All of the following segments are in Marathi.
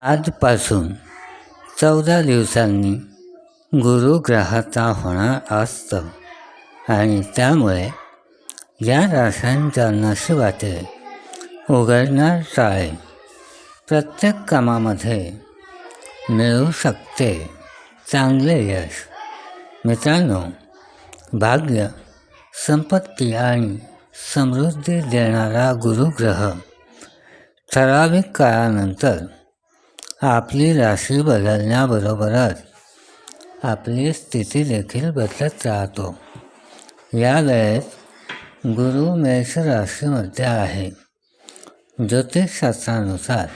आजपासून चौदा दिवसांनी गुरुग्रहाचा होणार असतं. आणि त्यामुळे या राशांच्या नशिबाचे उघडणार चाळे प्रत्येक कामामध्ये मिळू शकते. चांगले यश. मित्रांनो भाग्य संपत्ती आणि समृद्धी देणारा गुरुग्रह ठराविक काळानंतर आपली राशी बदलण्याबरोबरच आपली स्थिती देखील बदलत राहतो. या वेळेत गुरु मेष राशीमध्ये आहे. ज्योतिषशास्त्रानुसार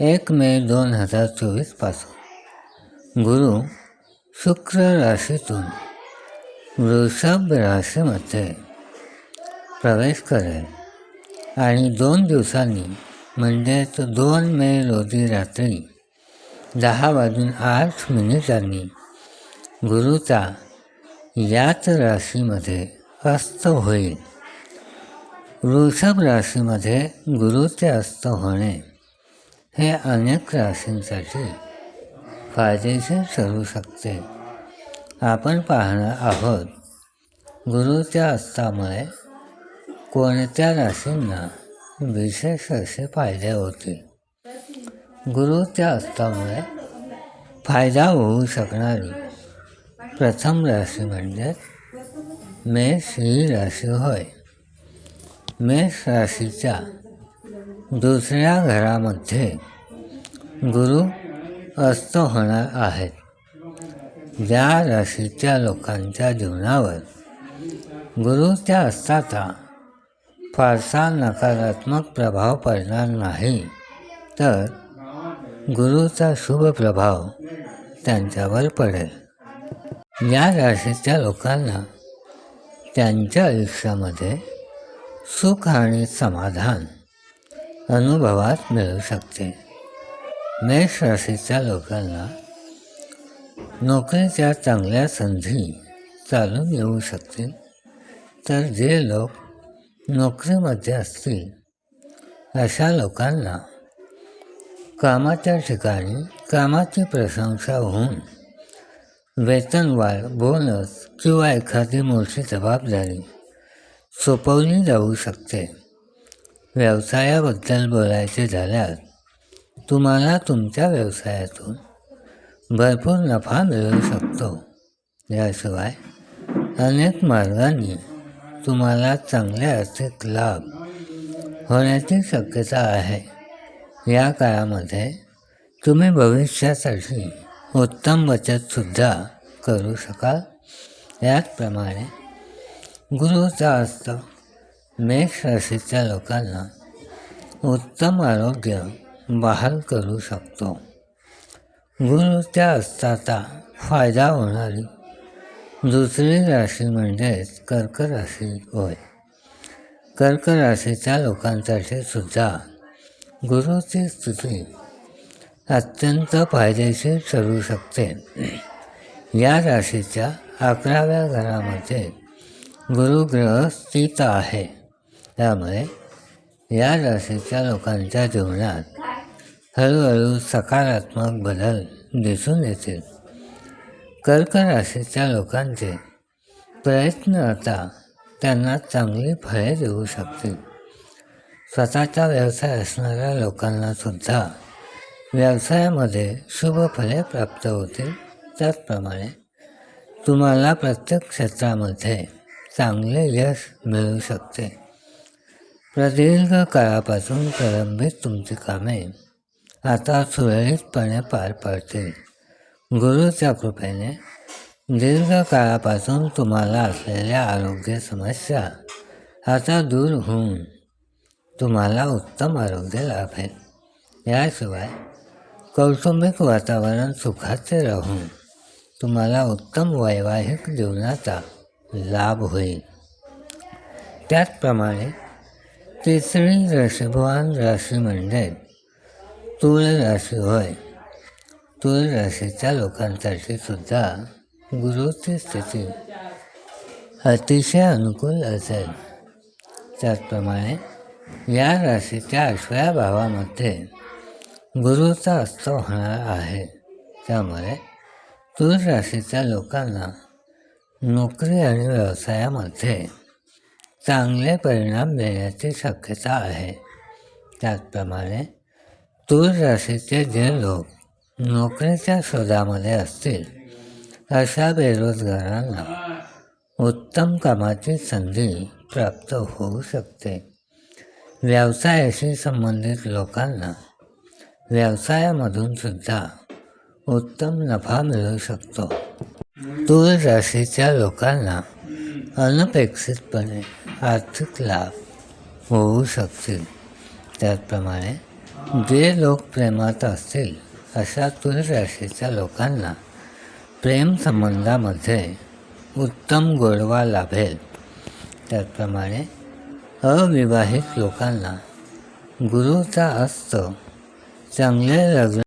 एक मे दोन हजार चोवीसपासून गुरु शुक्र राशीतून वृषभ राशीमध्ये प्रवेश करेल आणि दोन दिवसांनी म्हणजेच दोन मे रोजी रात्री दहा वाजून आठ मिनिटांनी गुरुचा याच राशीमध्ये अस्त होईल. वृषभ राशीमध्ये गुरुचे अस्त होणे हे अनेक राशींसाठी फायदेशीर ठरू शकते. आपण पाहणार आहोत गुरुच्या अस्तामुळे कोणत्या राशींना विशेष असे फायदे होतील गुरुच्या अस्तामुळे फायदा होऊ शकणारी. प्रथम राशी म्हणजे मेष ही राशी होय. मेष राशीच्या दुसऱ्या घरामध्ये गुरु अस्त होणार आहेत. ज्या राशीच्या लोकांच्या जीवनावर गुरुच्या अस्ताचा फारसा नकारात्मक प्रभाव पडणार नाही. तर गुरुचा शुभ प्रभाव त्यांच्यावर पडेल. या राशीच्या लोकांना त्यांच्या आयुष्यामध्ये सुख आणि समाधान अनुभवात मिळू शकते. मेष राशीच्या लोकांना नोकरीच्या चांगल्या संधी चालून येऊ शकतील. तर जे लोक नोकरीमध्ये असतील अशा लोकांना कामाच्या ठिकाणी कामाची प्रशंसा होऊन वेतनवाढ बोनस किंवा एखादी मोठी जबाबदारी सोपवली जाऊ शकते. व्यवसायाबद्दल बोलायचे झाल्यास तुम्हाला तुमच्या व्यवसायातून भरपूर नफा मिळू शकतो. याशिवाय अनेक मार्गांनी तुम्हाला चांगल्या आर्थिक लाभ होण्याची शक्यता आहे. या काळामध्ये तुम्ही भविष्यासाठी उत्तम बचतसुद्धा करू शकाल. याचप्रमाणे गुरुचा अर्थ मेष राशीच्या लोकांना उत्तम आरोग्य बहाल करू शकतो. गुरुच्या अस्ताचा फायदा होणारी दुसरी राशी म्हणजेच कर्क राशी होय. कर्क राशीच्या लोकांसाठी सुद्धा गुरुची स्थिती अत्यंत फायदेशीर ठरू शकते. या राशीच्या अकराव्या घरामध्ये गुरुग्रह स्थित आहे. त्यामुळे या राशीच्या लोकांच्या जीवनात हळूहळू सकारात्मक बदल दिसून येतील. कर्क राशीच्या लोकांचे प्रयत्न आता त्यांना चांगली फळे देऊ शकतील. स्वतःचा व्यवसाय असणाऱ्या लोकांना सुद्धा व्यवसायामध्ये शुभ फळे प्राप्त होतील. त्याचप्रमाणे तुम्हाला प्रत्येक क्षेत्रामध्ये चांगले यश मिळू शकते. प्रदीर्घ काळापासून प्रलंबित तुमची कामे आता सुरळीतपणे पार पडतील. गुरुच्या कृपेने दीर्घकाळापासून तुम्हाला असलेल्या आरोग्य समस्या आता दूर होऊन तुम्हाला उत्तम आरोग्य लाभेल. याशिवाय कौटुंबिक वातावरण सुखाचे राहून तुम्हाला उत्तम वैवाहिक जीवनाचा लाभ होईल. त्याचप्रमाणे तिसरी राशीभवान राशी म्हणजे तूळ राशी होय. तूर राशीच्या लोकांसाठी सुद्धा गुरुची स्थिती अतिशय अनुकूल असेल. त्याचप्रमाणे या राशीच्या आठव्या भावामध्ये गुरुचा अस्त होणार आहे. त्यामुळे तूर राशीच्या लोकांना नोकरी आणि व्यवसायामध्ये चांगले परिणाम देण्याची शक्यता आहे. त्याचप्रमाणे तूर राशीचे जे लोक नोकरीच्या शोधामध्ये असतील अशा बेरोजगारांना उत्तम कामाची संधी प्राप्त होऊ शकते. व्यवसायाशी संबंधित लोकांना व्यवसायामधून सुद्धा उत्तम नफा मिळू शकतो. तूळ राशीच्या लोकांना अनपेक्षितपणे आर्थिक लाभ होऊ शकतील. त्याचप्रमाणे जे लोक प्रेमात असतील अशा तुल राशीच्या लोकांना प्रेमसंबंधामध्ये उत्तम गोडवा लाभेल. त्याचप्रमाणे अविवाहित लोकांना गुरुचा अस्त चांगले लग्न